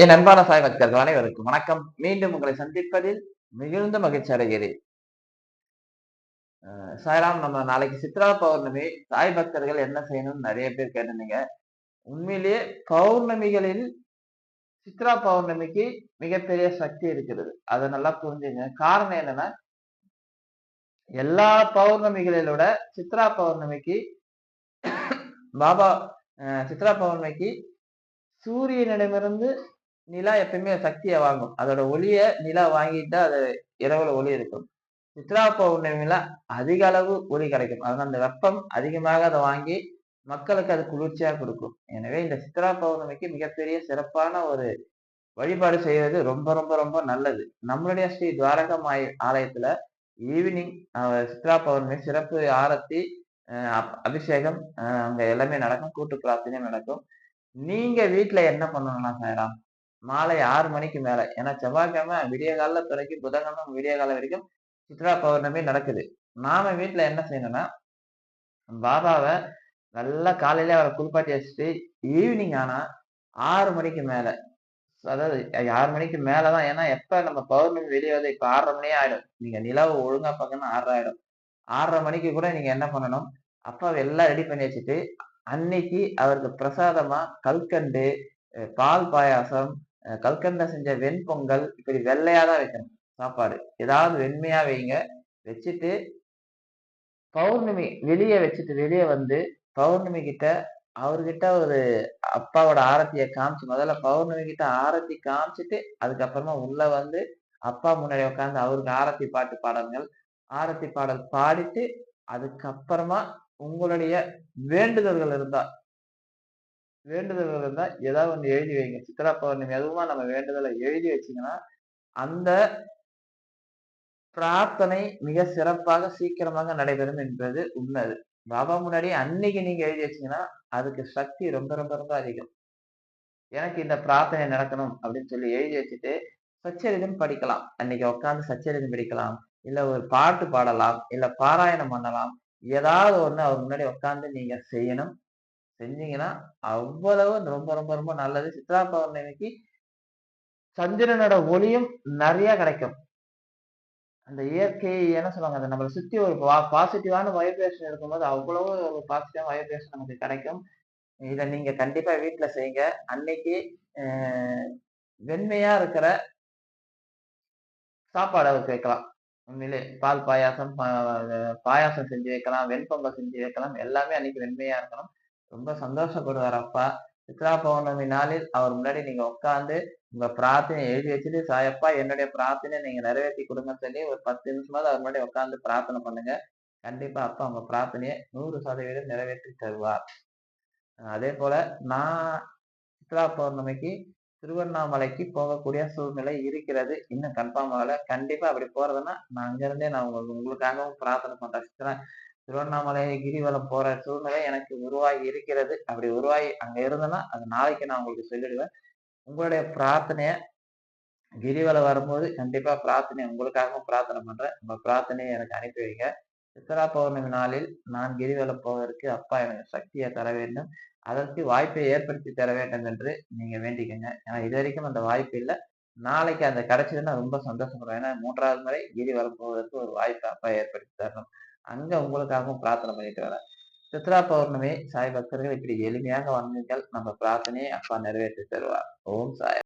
என் அன்பான சாய் பக்தர்கள் அனைவருக்கும் வணக்கம். மீண்டும் உங்களை சந்திப்பதில் மிகுந்த மகிழ்ச்சி அடைகிறேன். சாய்ராம் நம்ம நாளைக்கு சித்ரா பௌர்ணமி. சாய் பக்தர்கள் என்ன செய்யணும்னு நிறைய பேர் கேட்டிருந்தீங்க. உண்மையிலேயே பௌர்ணமிகளில் சித்ரா பௌர்ணமிக்கு மிகப்பெரிய சக்தி இருக்கிறது. அதை நல்லா புரிஞ்சுங்க. காரணம் என்னன்னா எல்லா பௌர்ணமிகளிலோட சித்ரா பௌர்ணமிக்கு பாபா சித்ரா பௌர்ணமிக்கு சூரியனிடமிருந்து நிலா எப்பயுமே சக்தியை வாங்கும். அதோட ஒளிய நிலா வாங்கிட்டு அது இரவுல ஒளி இருக்கும் சித்ரா பௌர்ணமியில அதிக அளவு ஒளி கிடைக்கும். அதனால அந்த வெப்பம் அதிகமாக அதை வாங்கி மக்களுக்கு அது குளிர்ச்சியா கொடுக்கும். எனவே இந்த சித்ரா பௌர்ணமிக்கு மிகப்பெரிய சிறப்பான ஒரு வழிபாடு செய்வது ரொம்ப ரொம்ப ரொம்ப நல்லது. நம்மளுடைய ஸ்ரீ துவாரகம் ஆய- ஆலயத்துல ஈவினிங் சித்ரா பௌர்ணமி சிறப்பு ஆரத்தி அப்- அபிஷேகம் அங்க எல்லாமே நடக்கும். கூட்டு பிரார்த்தனையும் நடக்கும். நீங்க வீட்டுல என்ன பண்ணணும்னா சாயராம்? மாலை ஆறு மணிக்கு மேல. ஏன்னா செவ்வாய்க்கிழமை விடிய காலைல தொடங்கி புதன்கிழமை விடிய காலம் வரைக்கும் சித்ரா பௌர்ணமி நடக்குது. நாம வீட்டுல என்ன செய்யணும்னா பாபாவை நல்லா காலையில அவரை குளிப்பாட்டி வச்சுட்டு ஈவினிங் ஆனா ஆறு மணிக்கு மேல. அதாவது ஆறு மணிக்கு மேலதான். ஏன்னா எப்ப நம்ம பௌர்ணமி வெளியே வந்து இப்ப ஆறரை மணியே ஆயிடும். நீங்க நிலவு ஒழுங்கா பார்க்கணும் ஆறரை ஆயிடும். ஆறரை மணிக்கு கூட நீங்க என்ன பண்ணணும்? அப்பாவை எல்லாம் ரெடி பண்ணி வச்சுட்டு அன்னைக்கு அவருக்கு பிரசாதமா கல்கண்டு பால் பாயாசம் கல்கண்டை செஞ்ச வெண்பொங்கல் இப்படி வெள்ளையா தான் வைக்கணும். சாப்பாடு. ஏதாவது வெண்மையா வைங்க. வச்சுட்டு பௌர்ணமி வெளியே வச்சுட்டு வெளியே வந்து பௌர்ணமி கிட்ட அவர்கிட்ட ஒரு அப்பாவோட ஆரத்தியை காமிச்சு முதல்ல பௌர்ணமி கிட்ட ஆரத்தி காமிச்சிட்டு அதுக்கப்புறமா உள்ள வந்து அப்பா முன்னாடி உட்காந்து அவருக்கு ஆரத்தி பாட்டு பாடல்கள் ஆரத்தி பாடல் பாடிட்டு அதுக்கப்புறமா உங்களுடைய வேண்டுதல்கள் இருந்தா வேண்டுதல்கள் இருந்தால் ஏதாவது ஒண்ணு எழுதி வைங்க. சித்ரா பௌர்ணமி அதுவுமா நம்ம வேண்டுதலை எழுதி வச்சீங்கன்னா அந்த பிரார்த்தனை மிக சிறப்பாக சீக்கிரமாக நடைபெறும் என்பது உண்மை அது. பாபா முன்னாடி அன்னைக்கு நீங்க எழுதி வச்சீங்கன்னா அதுக்கு சக்தி ரொம்ப ரொம்ப ரொம்ப அதிகம். எனக்கு இந்த பிரார்த்தனை நடக்கணும் அப்படின்னு சொல்லி எழுதி வச்சுட்டு சச்சரிதம் படிக்கலாம். அன்னைக்கு உட்காந்து சச்சரிதம் படிக்கலாம். இல்ல ஒரு பாட்டு பாடலாம். இல்ல பாராயணம் பண்ணலாம். ஏதாவது ஒண்ணு அவர் முன்னாடி உட்காந்து நீங்க செய்யணும். செஞ்சீங்கன்னா அவ்வளவு ரொம்ப ரொம்ப ரொம்ப நல்லது. சித்ரா பௌர்ணமிக்கு சந்திரனோட ஒளியும் நிறைய கிடைக்கும். அந்த இயற்கை என்ன சொல்லுவாங்க அதை நம்மளை சுத்தி ஒரு பாசிட்டிவான வைப்ரேஷன் இருக்கும்போது அவ்வளவு ஒரு பாசிட்டிவான வைப்ரேஷன் நமக்கு கிடைக்கும். இதை நீங்க கண்டிப்பா வீட்ல செய்யுங்க. அன்னைக்கு அஹ், வெண்மையா இருக்கிற சாப்பாடு அவருக்கு வைக்கலாம். உண்மையிலே பால் பாயாசம் பா- பாயாசம் செஞ்சு வைக்கலாம் வெண்பொங்கல் செஞ்சு வைக்கலாம். எல்லாமே அன்னைக்கு வெண்மையா இருக்கணும். ரொம்ப சந்தோஷப்படுவார் அப்பா சித்ரா பௌர்ணமி நாளில் அவர் முன்னாடி நீங்க உட்கார்ந்து உங்க பிரார்த்தனை எழுதி வச்சுட்டு சாயப்பா என்னுடைய பிரார்த்தனை நீங்க நிறைவேற்றி கொடுங்கன்னு சொல்லி ஒரு பத்து நிமிஷமாவது அவர் முன்னாடி உட்கார்ந்து பிரார்த்தனை பண்ணுங்க. கண்டிப்பா அப்பா உங்க பிரார்த்தனையை நூறு சதவீதம் நிறைவேற்றி தருவார். அதே போல நான் சித்ரா பௌர்ணமிக்கு திருவண்ணாமலைக்கு போகக்கூடிய சூழ்நிலை இருக்கிறது. இன்னும் கன்ஃபார்ம் ஆகல. கண்டிப்பா அப்படி போறதுன்னா நான் அங்க இருந்தே நான் உங்களுக்காகவும் பிரார்த்தனை பண்றேன். சித்ரா திருவண்ணாமலை கிரிவலம் போற சூழ்நிலை எனக்கு உருவாகி இருக்கிறது. அப்படி உருவாகி அங்க இருந்தேன்னா அது நாளைக்கு நான் உங்களுக்கு சொல்லிடுவேன். உங்களுடைய பிரார்த்தனைய கிரிவலம் வரும்போது கண்டிப்பா பிரார்த்தனை உங்களுக்காகவும் பிரார்த்தனை பண்றேன். உங்க பிரார்த்தனையை எனக்கு அனுப்பி வைங்க. சித்ரா பௌர்ணமி நாளில் நான் கிரிவலம் போவதற்கு அப்பா எனக்கு சக்தியை தர வேண்டும். அதற்கு வாய்ப்பை ஏற்படுத்தி தர வேண்டும் என்று நீங்க வேண்டிக்கங்க. ஏன்னா இது வரைக்கும் அந்த வாய்ப்பு இல்லை. நாளைக்கு அந்த கிடைச்சதுன்னா ரொம்ப சந்தோஷப்படுவேன். ஏன்னா மூன்றாவது முறை கிரிவலம் போவதற்கு ஒரு வாய்ப்பை அப்பா ஏற்படுத்தி தரணும். அங்க உங்களுக்காகவும் பிரார்த்தனை பண்ணிட்டு வரேன். சித்ரா பௌர்ணமி சாய் பக்தர்கள் இப்படி எளிமையாக வந்தீர்கள். நம்ம பிரார்த்தனையை அப்பா நிறைவேற்றி தருவார். ஓம் சாய்.